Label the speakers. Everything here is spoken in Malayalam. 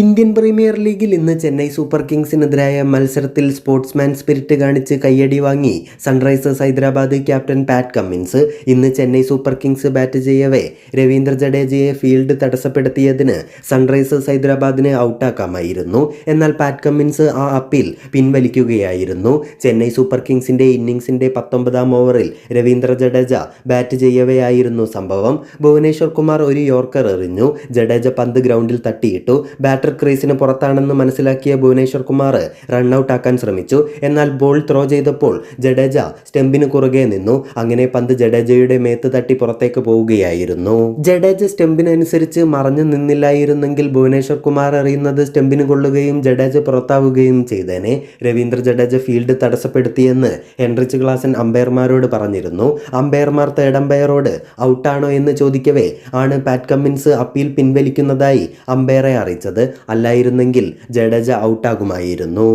Speaker 1: ഇന്ത്യൻ പ്രീമിയർ ലീഗിൽ ഇന്ന് ചെന്നൈ സൂപ്പർ കിങ്സിനെതിരായ മത്സരത്തിൽ സ്പോർട്സ്മാൻ സ്പിരിറ്റ് കാണിച്ച് കയ്യടി വാങ്ങി. Sunrisers Hyderabad captain Pat Cummins ഇന്ന് ചെന്നൈ സൂപ്പർ കിങ്സ് ബാറ്റ് ചെയ്യവേ. രവീന്ദ്ര ജഡേജയെ ഫീൽഡ് തടസ്സപ്പെടുത്തിയതിന് സൺറൈസേഴ്സ് ഹൈദരാബാദിന് ഔട്ടാക്കാമായിരുന്നു. എന്നാൽ പാറ്റ് കമ്മിൻസ് ആ അപ്പീൽ പിൻവലിക്കുകയായിരുന്നു. ചെന്നൈ സൂപ്പർ കിങ്സിന്റെ ഇന്നിംഗ്സിന്റെ പത്തൊമ്പതാം ഓവറിൽ രവീന്ദ്ര ജഡേജ ബാറ്റ് ചെയ്യവെയായിരുന്നു സംഭവം. ഭുവനേശ്വർ കുമാർ ഒരു യോർക്കർ എറിഞ്ഞു. ജഡേജ പന്ത് ഗ്രൗണ്ടിൽ തട്ടിയിട്ടു. ബാറ്റർ ക്രീസിന് പുറത്താണെന്ന് മനസ്സിലാക്കിയ ഭുവനേശ്വർ കുമാർ റണ്ണൌട്ട് ആക്കാൻ ശ്രമിച്ചു. എന്നാൽ ബോൾ ത്രോ ചെയ്തപ്പോൾ ജഡേജ സ്റ്റെമ്പിന് കുറുകെ നിന്നു. അങ്ങനെ പന്ത് ജഡേജയുടെ മേത്ത് തട്ടി പുറത്തേക്ക് പോവുകയായിരുന്നു. ജഡേജ സ്റ്റെമ്പിനനുസരിച്ച് മറഞ്ഞു നിന്നില്ലായിരുന്നെങ്കിൽ ഭുവനേശ്വർ കുമാർ എറിയുന്നത് സ്റ്റെമ്പിന് കൊള്ളുകയും ജഡേജ പുറത്താവുകയും ചെയ്തേനെ. രവീന്ദ്ര ജഡേജ ഫീൽഡ് തടസ്സപ്പെടുത്തിയെന്ന് ഹെൻറിച്ച് ഗ്ലാസൻ അമ്പയർമാരോട് പറഞ്ഞിരുന്നു. അമ്പയർമാർ തേർഡ് അമ്പയറോട് ഔട്ടാണോ എന്ന് ചോദിക്കവേ ആണ് പാറ്റ് കമ്മിൻസ് അപ്പീൽ പിൻവലിക്കുന്നതായി അമ്പയറെ അറിയിച്ചത്. അല്ലായിരുന്നെങ്കിൽ ജഡേജ ഔട്ടാകുമായിരുന്നു.